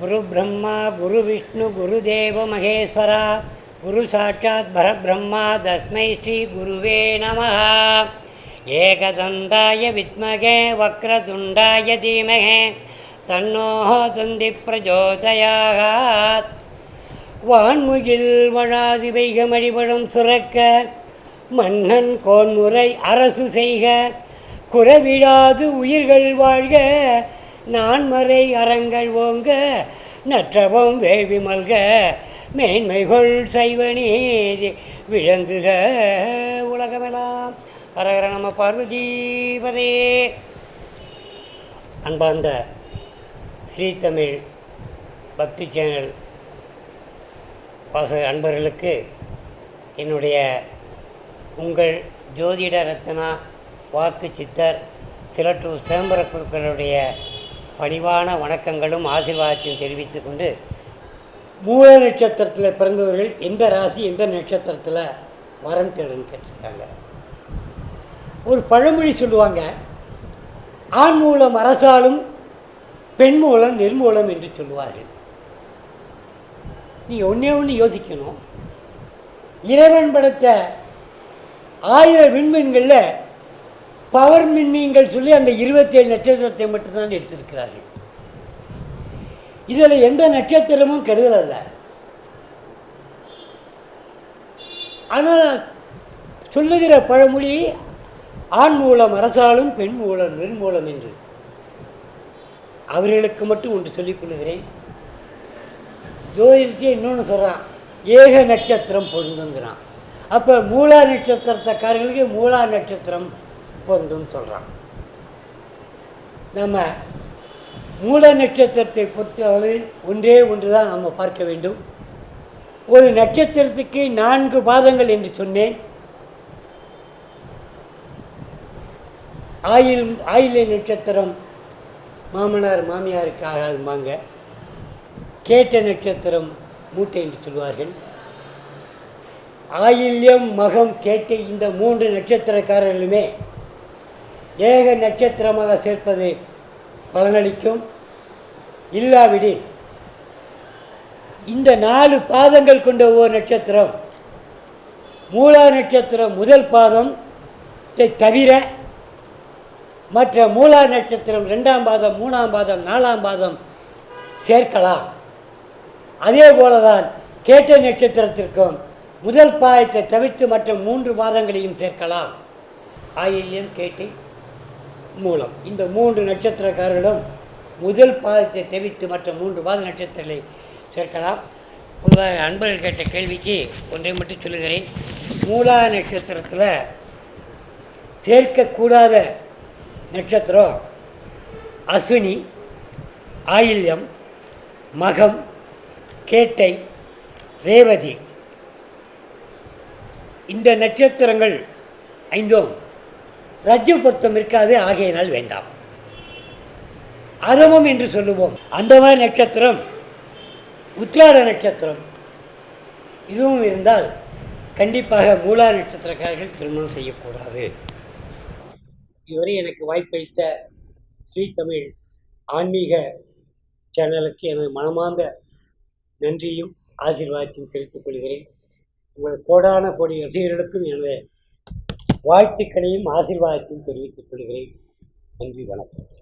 குரு பிரம்மா குரு விஷ்ணு குரு தேவ மகேஸ்வரா. குரு சாட்சாத் பரபிரம்மா தஸ்மை ஸ்ரீ குருவே நம. ஏகதந்தாய வித்மகே வக்ரதுண்டாய தீமகே தன்னோ தந்தி பிரஜோதயாத் வான்முகில் வழாது வைகமடிபடும் சுரக்க மன்னன் கோன்முறை அரசு செய்க குறவிடாது உயிர்கள் வாழ்க நான்மறை அறங்கள் ஓங்க நற்றவம் வேவி மல்க மேன்மைகள் சைவ விளங்குக உலகமெல்லாம் ஹரஹர நம பார்வதீபதே. அன்பார்ந்த ஸ்ரீ தமிழ் பக்தி சேனல் பாச அன்பர்களுக்கு என்னுடைய உங்கள் ஜோதிட ரத்னா வாக்கு சித்தர் சிலற்று சிதம்பர குருக்களுடைய பணிவான வணக்கங்களும் ஆசீர்வாதத்தையும் தெரிவித்து கொண்டு மூல நட்சத்திரத்தில் பிறந்தவர்கள் எந்த ராசி எந்த நட்சத்திரத்தில் வரம் தேடுன்னு கேட்டிருக்காங்க. ஒரு பழமொழி சொல்லுவாங்க ஆண் மூலம் அரசாலும் பெண் மூலம் நிர்மூலம் என்று சொல்லுவார்கள். நீ ஒன்றே ஒன்று யோசிக்கணும். இறைவன் படைத்த ஆயிரம் விண்மீன்களில் பவர் மின்மீன்கள் சொல்லி அந்த இருபத்தேழு நட்சத்திரத்தை மட்டும்தான் எடுத்திருக்கிறார்கள். இதில் எந்த நட்சத்திரமும் கெடுதல் அல்ல ஆனால் சொல்லுகிற பழமொழி ஆண் மூலம் அரசாலும் பெண் மூலம் நிர்மூலம் என்று. அவர்களுக்கு மட்டும் ஒன்று சொல்லிக் கொள்கிறேன். ஜோதிடத்தையே இன்னொன்று சொல்கிறான் ஏக நட்சத்திரம் பொருந்துங்கிறான். அப்போ மூலா நட்சத்திரத்தக்காரர்களுக்கு மூலா நட்சத்திரம் பொருந்தும்னு சொல்கிறான் நம்ம மூல நட்சத்திரத்தை பொறுத்த அளவில் ஒன்றே ஒன்று தான் நம்ம பார்க்க வேண்டும். ஒரு நட்சத்திரத்துக்கு நான்கு பாதங்கள் என்று சொன்னேன். ஆயில் ஆயிலை நட்சத்திரம் மாமனார் மாமியாருக்கு ஆகாதும்பாங்க. கேட்ட நட்சத்திரம் மூட்டை என்று சொல்வார்கள் ஆயில்யம் மகம் கேட்டை இந்த மூன்று நட்சத்திரக்காரர்களுமே ஏக நட்சத்திரமாக சேர்ப்பது பலனளிக்கும். இல்லாவிடில் இந்த நாலு பாதங்கள் கொண்ட ஒவ்வொரு நட்சத்திரம் மூலா நட்சத்திரம் முதல் பாதம் தவிர மற்ற மூலா நட்சத்திரம் ரெண்டாம் பாதம் மூணாம் பாதம் நாலாம் பாதம் சேர்க்கலாம். அதே போலதான் கேட்ட நட்சத்திரத்திற்கும் முதல் பாதத்தை தவிர்த்து மற்ற மூன்று பாதங்களையும் சேர்க்கலாம். ஆயில்யம் கேட்டை. மூலம். இந்த மூன்று நட்சத்திரக்காரர்களும் முதல் பாதத்தை தவிர்த்து மற்ற மூன்று பாத நட்சத்திரங்களை சேர்க்கலாம். பொதுவாக அன்பர்கள் கேட்ட கேள்விக்கு ஒன்றை மட்டும் சொல்லுகிறேன். மூலா நட்சத்திரத்தில் சேர்க்கக்கூடாத நட்சத்திரம் அஸ்வினி ஆயில்யம் மகம் கேட்டை ரேவதி. இந்த நட்சத்திரங்கள் ஐந்தும் ரஜ்ஜு பொருத்தம் இருக்காது ஆகையினால் வேண்டாம். அதமம் என்று சொல்லுவோம். அந்த நட்சத்திரம் உத்ராட நட்சத்திரம். இதுவும் இருந்தால் கண்டிப்பாக மூலா நட்சத்திரக்காரர்கள் திருமணம் செய்யக்கூடாது. இதுவரை எனக்கு வாய்ப்பளித்த ஸ்ரீ தமிழ் ஆன்மீக சேனலுக்கு எனது மனமார்ந்த நன்றியும் ஆசீர்வாதத்தையும் தெரிவித்துக் கொள்கிறேன். உங்கள் கோடான கோடி ரசிகர்களுக்கும் எனது வாழ்த்துக்களையும் ஆசீர்வாதத்தையும் தெரிவித்துக் கொள்கிறேன். நன்றி வணக்கம்.